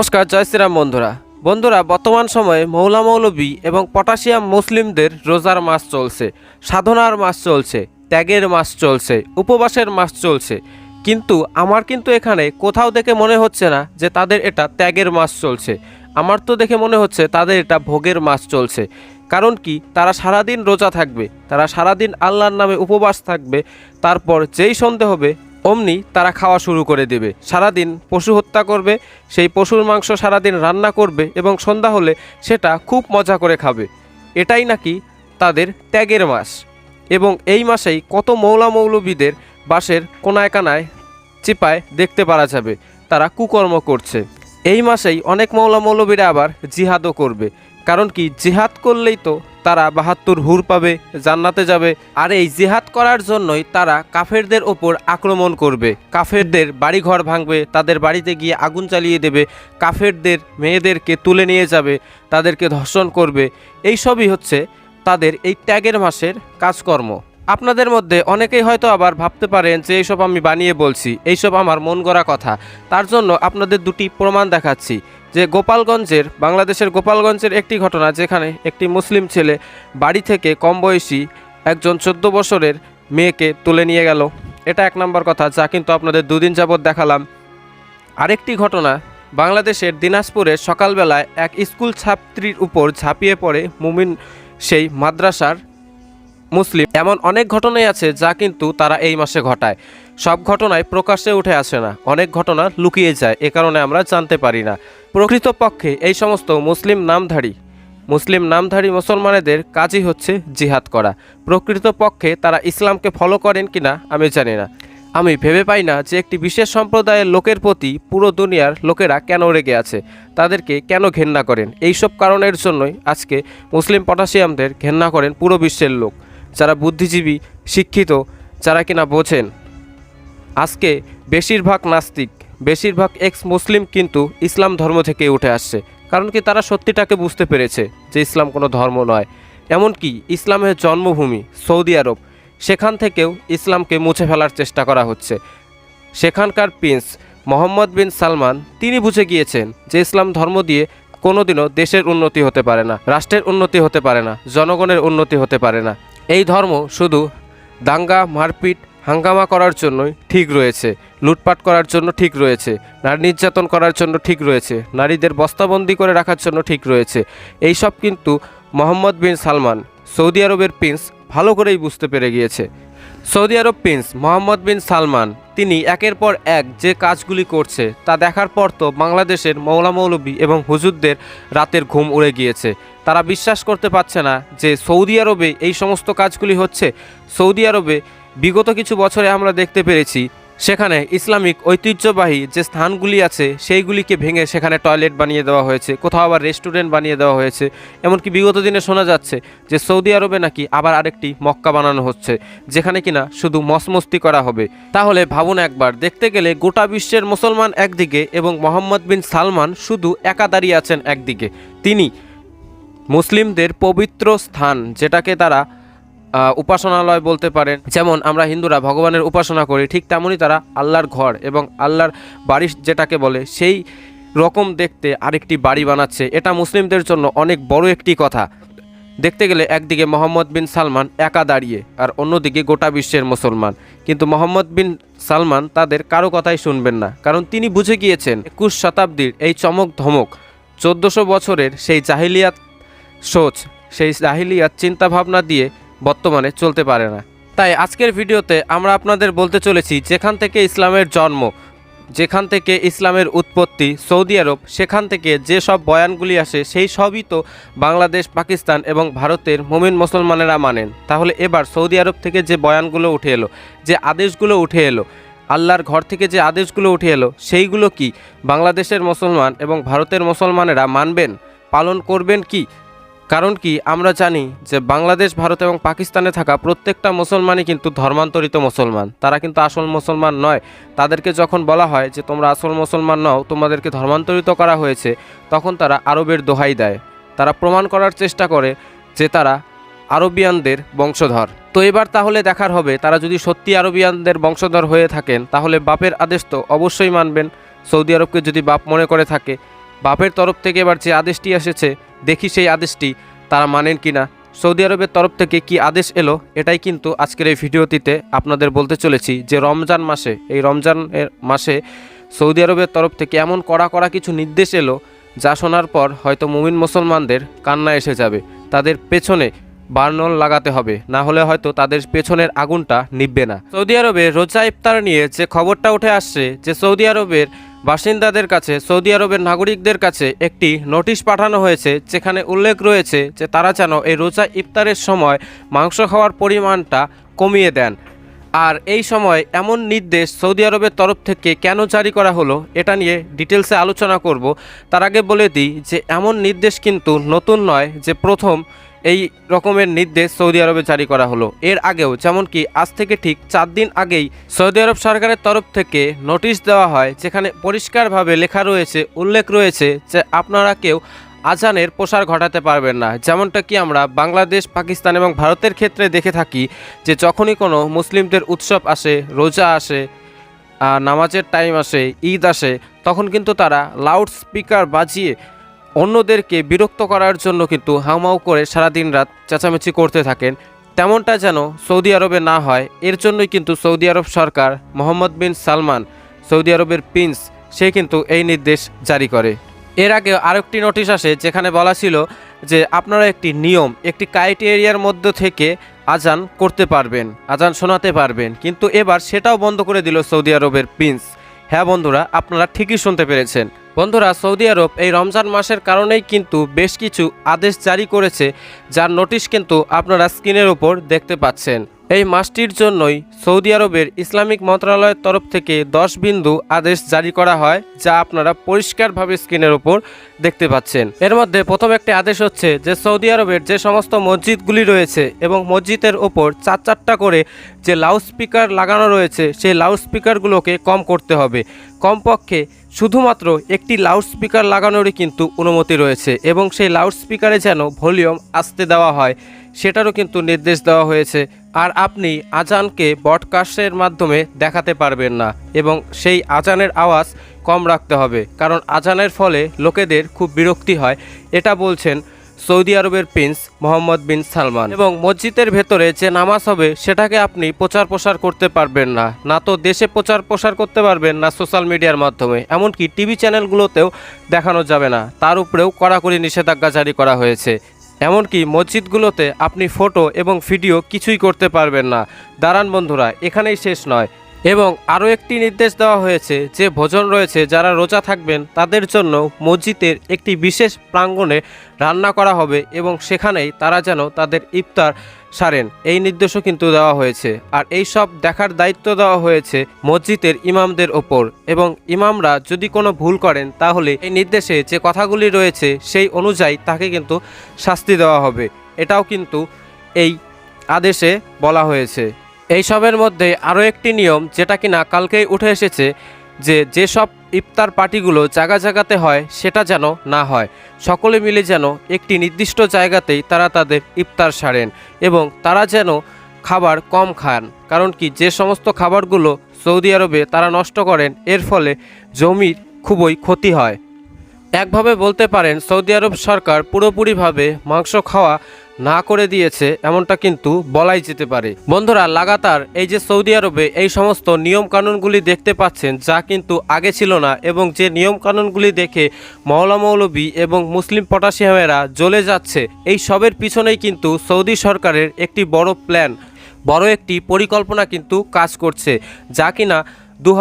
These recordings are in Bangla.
নমস্কার, জয় শ্রীরাম বন্ধুরা। বন্ধুরা, বর্তমান সময়ে মৌলা মৌলবী এবং পটাশিয়াম মুসলিমদের রোজার মাস চলছে, সাধনার মাস চলছে, ত্যাগের মাস চলছে, উপবাসের মাস চলছে। কিন্তু আমার কিন্তু এখানে কোথাও দেখে মনে হচ্ছে না যে তাদের এটা ত্যাগের মাস চলছে। আমার তো দেখে মনে হচ্ছে তাদের এটা ভোগের মাস চলছে। কারণ কি? তারা সারাদিন রোজা থাকবে, তারা সারাদিন আল্লাহর নামে উপবাস থাকবে, তারপর যেই সন্ধে হবে অমনি তারা খাওয়া শুরু করে দেবে। সারাদিন পশু হত্যা করবে, সেই পশুর মাংস সারাদিন রান্না করবে এবং সন্ধ্যা হলে সেটা খুব মজা করে খাবে। এটাই নাকি তাদের ত্যাগের মাস। এবং এই মাসেই কত মৌলা মৌলবীদের বাসের কোনায় কানায় চিপায় দেখতে পারা যাবে, তারা কুকর্ম করছে। এই মাসেই অনেক মৌলা মৌলবীরা আবার জিহাদও করবে। কারণ কি, জিহাদ করলেই তো তারা বাহাত্তর হুর পাবে, জান্নাতে যাবে। আর এই জিহাদ করার জন্যই তারা কাফেরদের ওপর আক্রমণ করবে। কাফেরদের বাড়িঘর ভাঙবে, তাদের বাড়িতে গিয়ে আগুন চালিয়ে দেবে। কাফেরদের মেয়েদেরকে তুলে নিয়ে যাবে, তাদেরকে ধর্ষণ করবে। এই সবই হচ্ছে তাদের এই ত্যাগের মাসের কাজকর্ম। আপনাদের মধ্যে অনেকেই হয়তো আবার ভাবতে পারেন যে এইসব আমি বানিয়ে বলছি, এইসব আমার মন গড়া কথা। তার জন্য আপনাদের দুটি প্রমাণ দেখাচ্ছি। যে গোপালগঞ্জের, বাংলাদেশের গোপালগঞ্জের একটি ঘটনা যেখানে একটি মুসলিম ছেলে বাড়ি থেকে কম বয়সী একজন চোদ্দ বছরের মেয়েকে তুলে নিয়ে গেল। এটা এক নম্বর কথা যা কিন্তু আপনাদের দুদিন যাবৎ দেখালাম। আরেকটি ঘটনা, বাংলাদেশের দিনাজপুরে সকালবেলায় এক স্কুল ছাত্রীর উপর ঝাঁপিয়ে পড়ে মুমিন সেই মাদ্রাসার মুসলিম। এমন অনেক ঘটনাই আছে যা কিন্তু তারা এই মাসে ঘটায়। সব ঘটনায় প্রকাশ্যে উঠে আসে না। অনেক ঘটনা লুকিয়ে যায়, এ কারণে আমরা জানতে পারি না। প্রকৃতপক্ষে এই সমস্ত মুসলিম নামধারী মুসলিম নামধারী মুসলমানেদের কাজই হচ্ছে জিহাদ করা। প্রকৃতপক্ষে তারা ইসলামকে ফলো করেন কিনা আমি জানি না। আমি ভেবে পাই না যে একটি বিশেষ সম্প্রদায়ের লোকের প্রতি পুরো দুনিয়ার লোকেরা কেন রেগে আছে, তাদেরকে কেন ঘেন্না করেন? এইসব কারণের জন্যই আজকে মুসলিম পটাশিয়ামদের ঘেন্না করেন পুরো বিশ্বের লোক। যারা বুদ্ধিজীবী, শিক্ষিত, যারা কিনা বোঝেন। আজকে বেশিরভাগ নাস্তিক, বেশিরভাগ এক্স মুসলিম কিন্তু ইসলাম ধর্ম থেকে উঠে আসছে। কারণ কি তারা সত্যিটাকে বুঝতে পেরেছে যে ইসলাম কোনো ধর্ম নয়। এমনকি ইসলামের জন্মভূমি সৌদি আরব, সেখান থেকেও ইসলামকে মুছে ফেলার চেষ্টা করা হচ্ছে। সেখানকার প্রিন্স মোহাম্মদ বিন সালমান, তিনি বুঝে গিয়েছেন যে ইসলাম ধর্ম দিয়ে কোনোদিনও দেশের উন্নতি হতে পারে না, রাষ্ট্রের উন্নতি হতে পারে না, জনগণের উন্নতি হতে পারে না। এই ধর্ম শুধু দাঙ্গা, মারপিট, হাঙ্গামা করার জন্যই ঠিক রয়েছে, লুটপাট করার জন্য ঠিক রয়েছে, নারী নির্যাতন করার জন্য ঠিক রয়েছে, নারীদের বস্তাবন্দি করে রাখার জন্য ঠিক রয়েছে। এই সব কিন্তু মোহাম্মদ বিন সালমান সৌদি আরবের প্রিন্স ভালো করেই বুঝতে পেরে গিয়েছে। Saudi Arab prince Mohammed bin Salman. তিনি একের পর এক যে কাজগুলি করছে, তা দেখার পর তো বাংলাদেশের মৌলা মৌলবী এবং হুজুরদের রাতের ঘুম উড়ে গিয়েছে। তারা বিশ্বাস করতে পারছে না যে সৌদি আরবে এই সমস্ত কাজগুলি হচ্ছে। সৌদি আরবে বিগত কিছু বছরে আমরা দেখতে পেরেছি সেখানে ইসলামিক ঐতিহ্যবাহী যে স্থানগুলি আছে, সেইগুলিকে ভেঙে সেখানে টয়লেট বানিয়ে দেওয়া হয়েছে, কোথাও আবার রেস্টুরেন্ট বানিয়ে দেওয়া হয়েছে। এমনকি বিগত দিনে শোনা যাচ্ছে যে সৌদি আরবে নাকি আবার আরেকটি মক্কা বানানো হচ্ছে, যেখানে কিনা শুধু মসমস্তি করা হবে। তাহলে ভাবুন একবার, দেখতে গেলে গোটা বিশ্বের মুসলমান একদিকে এবং মোহাম্মদ বিন সালমান শুধু একা দাঁড়িয়ে আছেন একদিকে। তিনি মুসলিমদের পবিত্র স্থান, যেটাকে তারা উপাসনালয় বলতে পারেন। যেমন আমরা হিন্দুরা ভগবানের উপাসনা করি, ঠিক তেমনই তারা আল্লাহর ঘর এবং আল্লাহর বাড়ি যেটাকে বলে, সেই রকম দেখতে আরেকটি বাড়ি বানাচ্ছে। এটা মুসলিমদের জন্য অনেক বড় একটি কথা। দেখতে গেলে একদিকে মোহাম্মদ বিন সালমান একা দাঁড়িয়ে আর অন্যদিকে গোটা বিশ্বের মুসলমান। কিন্তু মোহাম্মদ বিন সালমান তাদের কারও কথাই শুনবেন না, কারণ তিনি বুঝে গিয়েছেন একুশ শতাব্দীর এই চমক ধমক, চোদ্দোশো বছরের সেই জাহিলিয়াত সোচ, সেই জাহিলিয়াত চিন্তাভাবনা দিয়ে বর্তমানে চলতে পারে না। তাই আজকের ভিডিওতে আমরা আপনাদের বলতে চলেছি যেখান থেকে ইসলামের জন্ম, যেখান থেকে ইসলামের উৎপত্তি, সৌদি আরব, সেখান থেকে যে সব বয়ানগুলি আসে সেই সবই তো বাংলাদেশ, পাকিস্তান এবং ভারতের মুমিন মুসলমানেরা মানেন। তাহলে এবার সৌদি আরব থেকে যে বয়ানগুলো উঠে এলো, যে আদেশগুলো উঠে এলো, আল্লাহর ঘর থেকে যে আদেশগুলো উঠে এলো, সেইগুলো কি বাংলাদেশের মুসলমান এবং ভারতের মুসলমানেরা মানবেন, পালন করবেন কি? কারণ কি, আমরা জানি যে বাংলাদেশ, ভারত এবং পাকিস্তানে থাকা প্রত্যেকটা মুসলমানই কিন্তু ধর্মান্তরিত মুসলমান। তারা কিন্তু আসল মুসলমান নয়। তাদেরকে যখন বলা হয় যে তোমরা আসল মুসলমান নও, তোমাদেরকে ধর্মান্তরিত করা হয়েছে, তখন তারা আরবের দোহাই দেয়। তারা প্রমাণ করার চেষ্টা করে যে তারা আরবিয়ানদের বংশধর। তো এবার তাহলে দেখার হবে, তারা যদি সত্যি আরবিয়ানদের বংশধর হয়ে থাকেন, তাহলে বাপের আদেশ তো অবশ্যই মানবেন। সৌদি আরবকে যদি বাপ মনে করে থাকে বাপের তরফ থেকে এবার যে আদেশটি এসেছে, দেখি সেই আদেশটি তারা মানেন কি না সৌদি আরবের তরফ থেকে কি আদেশ এলো, এটাই কিন্তু আজকের এই ভিডিওটিতে আপনাদের বলতে চলেছি যে রমজান মাসে, এই রমজানের মাসে সৌদি আরবের তরফ থেকে এমন কড়া কড়া কিছু নির্দেশ এলো, যা শোনার পর হয়তো মুমিন মুসলমানদের কান্না এসে যাবে। তাদের পেছনে বার্নল লাগাতে হবে, না হলে হয়তো তাদের পেছনের আগুনটা নিববে না। সৌদি আরবে রোজা ইফতার নিয়ে যে খবরটা উঠে আসছে যে সৌদি আরবের বাসিন্দাদের কাছে, সৌদি আরবের নাগরিকদের কাছে একটি নোটিশ পাঠানো হয়েছে, যেখানে উল্লেখ রয়েছে যে তারা যেন এই রোজা ইফতারের সময় মাংস খাওয়ার পরিমাণটা কমিয়ে দেন। আর এই সময় এমন নির্দেশ সৌদি আরবের তরফ থেকে কেন জারি করা হলো, এটা নিয়ে ডিটেলসে আলোচনা করব। তার আগে বলে দিই যে এমন নির্দেশ কিন্তু নতুন নয় যে প্রথম এই রকমের নির্দেশ সৌদি আরবে জারি করা হলো। এর আগেও যেমন কি আজ থেকে ঠিক চার দিন আগেই সৌদি আরব সরকারের তরফ থেকে নোটিশ দেওয়া হয়, যেখানে পরিষ্কারভাবে লেখা রয়েছে, উল্লেখ রয়েছে যে আপনারা কেউ আজানের প্রসার ঘটাতে পারবেন না। যেমনটা কি আমরা বাংলাদেশ, পাকিস্তান এবং ভারতের ক্ষেত্রে দেখে থাকি যে যখনই কোনো মুসলিমদের উৎসব আসে, রোজা আসে নামাজের টাইম আসে, ঈদ আসে, তখন কিন্তু তারা লাউড স্পিকার বাজিয়ে অন্যদেরকে বিরক্ত করার জন্য কিন্তু হাউমাউ করে সারাদিন রাত চেঁচামেচি করতে থাকেন। তেমনটা যেন সৌদি আরবে না হয়, এর জন্যই কিন্তু সৌদি আরব সরকার মোহাম্মদ বিন সালমান, সৌদি আরবের প্রিন্স, সে কিন্তু এই নির্দেশ জারি করে। এর আগে আরেকটি নোটিশ আসে যেখানে বলা ছিল যে আপনারা একটি নিয়ম, একটি ক্রাইটেরিয়ার মধ্য থেকে আজান করতে পারবেন আজান শোনাতে পারবেন। কিন্তু এবার সেটাও বন্ধ করে দিল সৌদি আরবের প্রিন্স। হ্যাঁ বন্ধুরা, আপনারা ঠিকই শুনতে পেরেছেন। বন্ধুরা, সৌদি আরব এই রমজান মাসের কারণেই কিন্তু বেশ কিছু আদেশ জারি করেছে, যার নোটিশ কিন্তু আপনারা স্ক্রিনের ওপর দেখতে পাচ্ছেন। এই মাসটির জন্যই সৌদি আরবের ইসলামিক মন্ত্রণালয়ের তরফ থেকে দশ বিন্দু আদেশ জারি করা হয়, যা আপনারা পরিষ্কারভাবে স্ক্রিনের ওপর দেখতে পাচ্ছেন। এর মধ্যে প্রথম একটি আদেশ হচ্ছে যে সৌদি আরবের যে সমস্ত মসজিদগুলি রয়েছে এবং মসজিদের ওপর চার চারটা করে যে লাউড স্পিকার লাগানো রয়েছে, সেই লাউড স্পিকারগুলোকে কম করতে হবে। কমপক্ষে শুধুমাত্র একটি লাউড স্পিকার লাগানোরই কিন্তু অনুমতি রয়েছে এবং সেই লাউড স্পিকারে যেন ভলিউম আসতে দেওয়া হয়, সেটারও কিন্তু নির্দেশ দেওয়া হয়েছে। আর আপনি আজানকে বডকাস্টের মাধ্যমে দেখাতে পারবেন না এবং সেই আজানের আওয়াজ কম রাখতে হবে, কারণ আজানের ফলে লোকেদের খুব বিরক্তি হয়। এটা বলছেন সৌদি আরবের প্রিন্স মোহাম্মদ বিন সালমান। এবং মসজিদের ভেতরে যে নামাজ হবে, সেটাকে আপনি প্রচার প্রসার করতে পারবেন না। না তো দেশে প্রচার প্রসার করতে পারবেন, না সোশ্যাল মিডিয়ার মাধ্যমে। এমনকি টিভি চ্যানেলগুলোতেও দেখানো যাবে না। তার উপরেও কড়াকড়ি নিষেধাজ্ঞা জারি করা হয়েছে। এমনকি মসজিদগুলোতে আপনি ফটো এবং ভিডিও কিছুই করতে পারবেন না। দাঁড়ান বন্ধুরা, এখানেই শেষ নয়। এবং আরও একটি নির্দেশ দেওয়া হয়েছে যে ভোজন রয়েছে, যারা রোজা থাকবেন তাদের জন্য মসজিদের একটি বিশেষ প্রাঙ্গণে রান্না করা হবে এবং সেখানেই তারা যেন তাদের ইফতার সারেন। এই নির্দেশও কিন্তু দেওয়া হয়েছে। আর এই সব দেখার দায়িত্ব দেওয়া হয়েছে মসজিদের ইমামদের ওপর। এবং ইমামরা যদি কোনো ভুল করেন, তাহলে এই নির্দেশে যে কথাগুলি রয়েছে, সেই অনুযায়ী তাকে কিন্তু শাস্তি দেওয়া হবে। এটাও কিন্তু এই আদেশে বলা হয়েছে। এইসবের মধ্যে আরও একটি নিয়ম, যেটা কিনা কালকেই উঠে এসেছে, যে যেসব ইফতার পার্টিগুলো জায়গা জায়গাতে হয়, সেটা যেন না হয়। সকলে মিলে যেন একটি নির্দিষ্ট জায়গাতেই তারা তাদের ইফতার সারেন এবং তারা যেন খাবার কম খান। কারণ কি, যে সমস্ত খাবারগুলো সৌদি আরবে তারা নষ্ট করেন, এর ফলে জমির খুবই ক্ষতি হয়। একভাবে বলতে পারেন, সৌদি আরব সরকার পুরোপুরিভাবে মাংস খাওয়া না করে দিয়েছে এমনটা কিন্তু বলাই যেতে পারে। বন্ধুরা, লাগাতার এই যে সৌদি আরবে এই সমস্ত নিয়ম কানুনগুলি দেখতে পাচ্ছেন, যা কিন্তু আগে ছিল না এবং যে নিয়ম কানুনগুলি দেখে মৌলা মৌলবী এবং মুসলিম পটাশিয়ামেরা জ্বলে যাচ্ছে, এই সবের পিছনেই কিন্তু সৌদি সরকারের একটি বড় প্ল্যান, বড় একটি পরিকল্পনা কিন্তু কাজ করছে, যা কিনা দু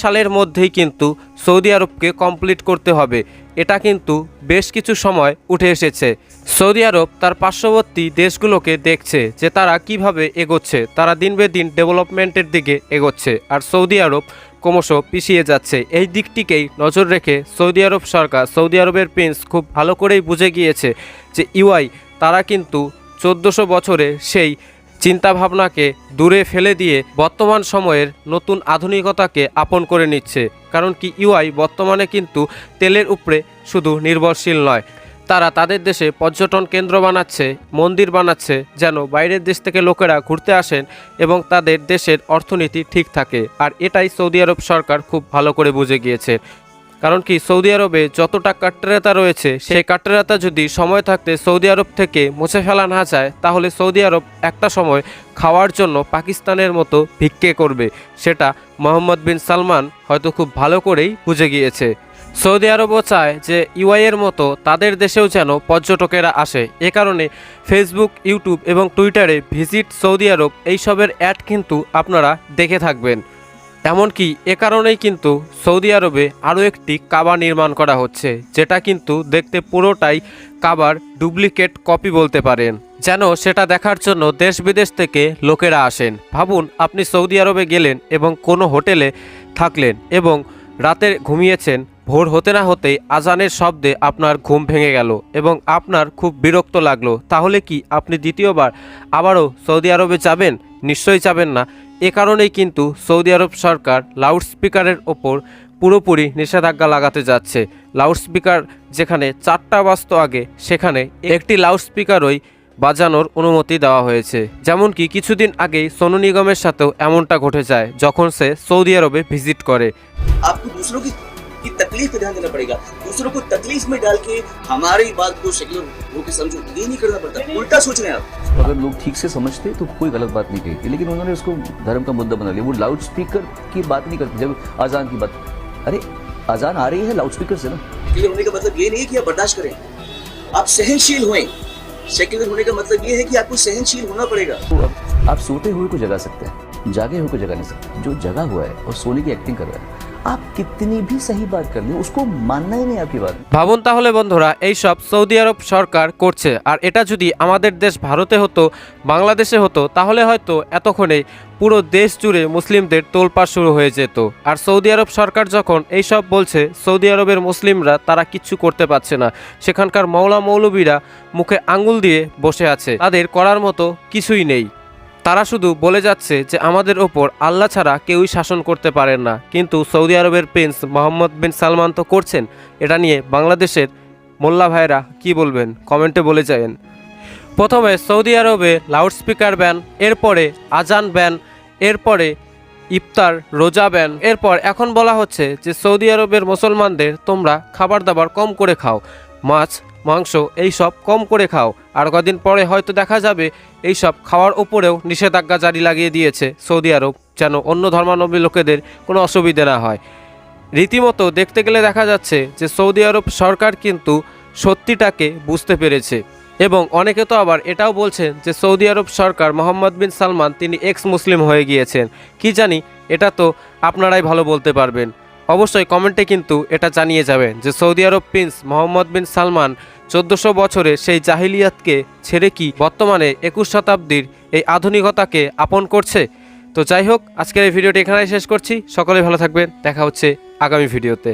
সালের মধ্যেই কিন্তু সৌদি আরবকে কমপ্লিট করতে হবে। এটা কিন্তু বেশ কিছু সময় উঠে এসেছে। সৌদি আরব তার পার্শ্ববর্তী দেশগুলোকে দেখছে যে তারা কীভাবে এগোচ্ছে। তারা দিন বে দিন ডেভেলপমেন্টের দিকে এগোচ্ছে আর সৌদি আরব ক্রমশ পিছিয়ে যাচ্ছে। এই দিকটিকেই নজর রেখে সৌদি আরব সরকার, সৌদি আরবের প্রিন্স খুব ভালো করেই বুঝে গিয়েছে যে ইউআই তারা কিন্তু চোদ্দোশো বছরে সেই চিন্তাভাবনাকে দূরে ফেলে দিয়ে বর্তমান সময়ের নতুন আধুনিকতাকে আপন করে নিচ্ছে। কারণ কি ইউআই বর্তমানে কিন্তু তেলের উপরে শুধু নির্ভরশীল নয়। তারা তাদের দেশে পর্যটন কেন্দ্র বানাচ্ছে, মন্দির বানাচ্ছে, যেন বাইরের দেশ থেকে লোকেরা ঘুরতে আসেন এবং তাদের দেশের অর্থনীতি ঠিক থাকে। আর এটাই সৌদি আরব সরকার খুব ভালো করে বুঝে গিয়েছে। কারণ কি সৌদি আরবে যতটা কাট্টারাতা রয়েছে, সেই কাট্টারাতা যদি সময় থাকতে সৌদি আরব থেকে মুছে ফেলা না যায়, তাহলে সৌদি আরব একটা সময় খাওয়ার জন্য পাকিস্তানের মতো ভিক্ষে করবে। সেটা মোহাম্মদ বিন সালমান হয়তো খুব ভালো করেই বুঝে গিয়েছে। সৌদি আরবও চায় যে ইউআইয়ের মতো তাদের দেশেও যেন পর্যটকেরা আসে। এ কারণে ফেসবুক, ইউটিউব এবং টুইটারে ভিজিট সৌদি আরব এইসবের অ্যাড কিন্তু আপনারা দেখে থাকবেন। এমনকি এ কারণেই কিন্তু সৌদি আরবে আরও একটি কাবা নির্মাণ করা হচ্ছে, যেটা কিন্তু দেখতে পুরোটাই কাবার ডুপ্লিকেট কপি বলতে পারেন, যেন সেটা দেখার জন্য দেশ বিদেশ থেকে লোকেরা আসেন। ভাবুন, আপনি সৌদি আরবে গেলেন এবং কোনো হোটেলে থাকলেন এবং রাতে ঘুমিয়েছেন, ভোর হতে না হতেই আজানের শব্দে আপনার ঘুম ভেঙে গেল এবং আপনার খুব বিরক্ত লাগল। তাহলে কি আপনি দ্বিতীয়বার আবারও সৌদি আরবে যাবেন? নিশ্চয়ই যাবেন না। এ কারণেই কিন্তু সৌদি আরব সরকার লাউডস্পিকারের ওপর পুরোপুরি নিষেধাজ্ঞা লাগাতে যাচ্ছে। লাউডস্পিকার যেখানে চারটা বাস্ত আগে, সেখানে একটি লাউডস্পিকারই বাজানোর অনুমতি দেওয়া হয়েছে। যেমন কি কিছুদিন আগেই সোনু নিগমের সাথেও এমনটা ঘটে যায়, যখন সে সৌদি আরবে ভিজিট করে। আপনি की तकलीफ़ पे ध्यान देना पड़ेगा। दूसरों को तकलीफ़ में डाल के हमारी बात को सेक्युलर होकर समझो ये नहीं करना पड़ता। उल्टा सोच रहे हैं आप। अगर लोग ठीक से समझते तो कोई गलत बात नहीं कही थी लेकिन उन्होंने उसको धर्म का मुद्दा बना लिया। वो लाउड स्पीकर की बात नहीं करते जब अजान की बात। अरे अजान आ रही है लाउड स्पीकर से ना? सेक्युलर होने का मतलब ये नहीं है कि आप बर्दाश्त करें। आप सहनशील हुए। सेक्युलर होने का मतलब ये है कि आपको सहनशील होना पड़ेगा। तो अब आप सोते हुए को जगा सकते हैं जागे हुए को जगा नहीं सकते। जो जगा हुआ है और सोने की एक्टिंग कर रहा है আপ কিতনি ভি সহি বাত কর লেন উসকো মাননা হি নেই আপকি বাত ভাবুন তাহলে বন্ধুরা, এই সব সৌদি আরব সরকার করছে। আর এটা যদি আমাদের দেশ ভারতে হতো, বাংলাদেশে হতো, তাহলে হয়তো এতক্ষণে পুরো দেশ জুড়ে মুসলিমদের তোলপাড় শুরু হয়ে যেত। আর সৌদি আরব সরকার যখন এইসব বলছে, সৌদি আরবের মুসলিমরা তারা কিচ্ছু করতে পারছে না। সেখানকার মৌলা মৌলবীরা মুখে আঙুল দিয়ে বসে আছে। তাদের করার মতো কিছুই নেই। তারা শুধু বলে যাচ্ছে যে আমাদের ওপর আল্লাহ ছাড়া কেউই শাসন করতে পারেন না। কিন্তু সৌদি আরবের প্রিন্স মোহাম্মদ বিন সালমান তো করছেন। এটা নিয়ে বাংলাদেশের মোল্লা ভাইরা কি বলবেন? কমেন্টে বলে যাবেন। প্রথমে সৌদি আরবে লাউডস্পিকার ব্যান, এরপরে আজান ব্যান, এরপরে ইফতার, রোজা ব্যান, এরপর এখন বলা হচ্ছে যে সৌদি আরবের মুসলমানদের তোমরা খাবার দাবার কম করে খাও। মাছ, মাংস এই সব কম করে খাও। আর কদিন পরে হয়তো দেখা যাবে এই সব খাওয়ার উপরেও নিষেধাজ্ঞা জারি লাগিয়ে দিয়েছে সৌদি আরব, যেন অন্য ধর্মাবলম্বী লোকেদের কোনো অসুবিধে না হয়। রীতিমতো দেখতে গেলে দেখা যাচ্ছে যে সৌদি আরব সরকার কিন্তু সত্যিটাকে বুঝতে পেরেছে। এবং অনেকে তো আবার এটাও বলছেন যে সৌদি আরব সরকার মোহাম্মদ বিন সালমান, তিনি এক্স মুসলিম হয়ে গিয়েছেন। কি জানি, এটা তো আপনারাই ভালো বলতে পারবেন। অবশ্যই কমেন্টে কিন্তু এটা জানিয়ে যাবে যে Saudi Arab prince Mohammed bin Salman চোদ্দশো বছরে সেই জাহিলিয়াতকে ছেড়ে কি বর্তমানে একুশ শতাব্দীর এই আধুনিকতাকে আপন করছে? তো যাই হোক, আজকের এই ভিডিওটি এখানেই শেষ করছি। সকলে ভালো থাকবেন। দেখা হচ্ছে আগামী ভিডিওতে।